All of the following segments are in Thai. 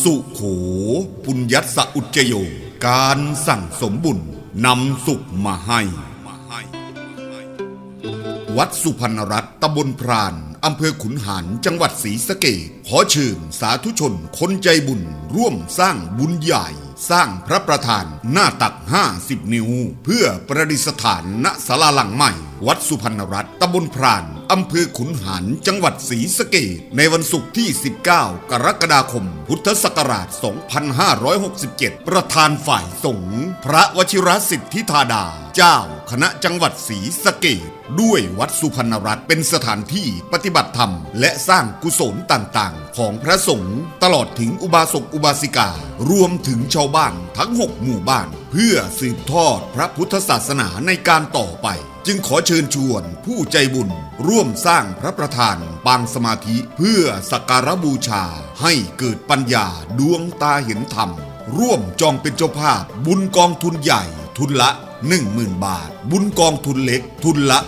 สุโข ปุญญัสอุจโย การสั่งสมบุญนำสุขมาให้ วัดสุพรรณรัตน์ตำบลพรานอำเภอขุนหารจังหวัดศรีสะเกษขอเชิญสาธุชนคนใจบุญร่วมสร้างบุญใหญ่ สร้างพระประธานหน้าตัก 50 นิ้ว เพื่อประดิษฐานณศาลาหลังใหม่ วัดสุพรรณรัตน์ตำบลพราน อำเภอขุนหารจังหวัดศรีสะเกษในวันศุกร์ที่ 19 กรกฎาคม พุทธศักราช 2567 ประธานฝ่ายสงฆ์พระวชิรสิทธิธาดา เจ้า คณะจังหวัดศรีสะเกษด้วยวัดสุพรรณรัตน์เป็นสถานที่ปฏิบัติธรรม และสร้างกุศลต่างๆ ของพระสงฆ์ตลอดถึงอุบาสกอุบาสิกา รวมถึงชาวบ้านทั้ง 6 หมู่บ้าน เพื่อสืบทอดพระพุทธศาสนาในการต่อไป จึงขอเชิญชวนผู้ใจบุญ ร่วมสร้างพระประธานปางสมาธิเพื่อสักการบูชา ให้เกิดปัญญาดวงตาเห็นธรรม ร่วมจองเป็นเจ้าภาพบุญกองทุนใหญ่ทุนละ 10,000 บาท บุญกองทุนเล็กทุนละ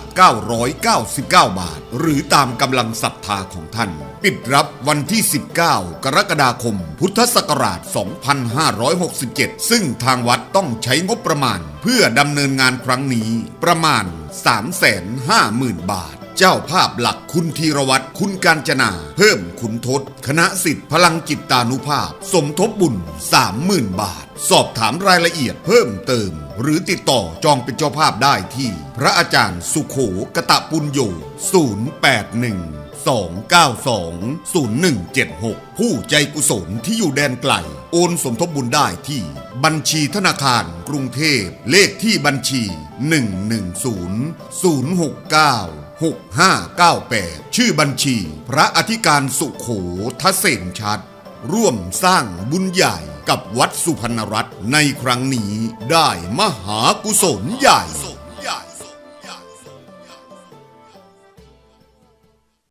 999 บาท หรือตามกำลังศรัทธาของท่าน ปิดรับวันที่ 19 กรกฎาคม พุทธศักราช 2567 ซึ่งทางวัดต้องใช้งบประมาณ เพื่อดำเนินงานครั้งนี้ประมาณ 350,000 บาท เจ้าภาพหลักคุณธีรวัตรคุณการจนา เพิ่มขุนทศ คณะสิทธิ์พลังจิตตานุภาพ สมทบบุญ 30,000 บาท สอบถามรายละเอียดเพิ่มเติม หรือติดต่อจองเป็นเจ้าภาพได้ที่ พระอาจารย์สุขโขกตะปุญโย081 292 0176 ผู้ใจกุศลที่อยู่แดนไกล โอนสมทบบุญได้ที่ บัญชีธนาคารกรุงเทพ เลขที่บัญชี 110 069 6598 ชื่อบัญชี พระอธิการสุโขทเสนชัด ร่วมสร้างบุญใหญ่กับวัดสุพรรณรัตน์ในครั้งนี้ได้มหากุศลใหญ่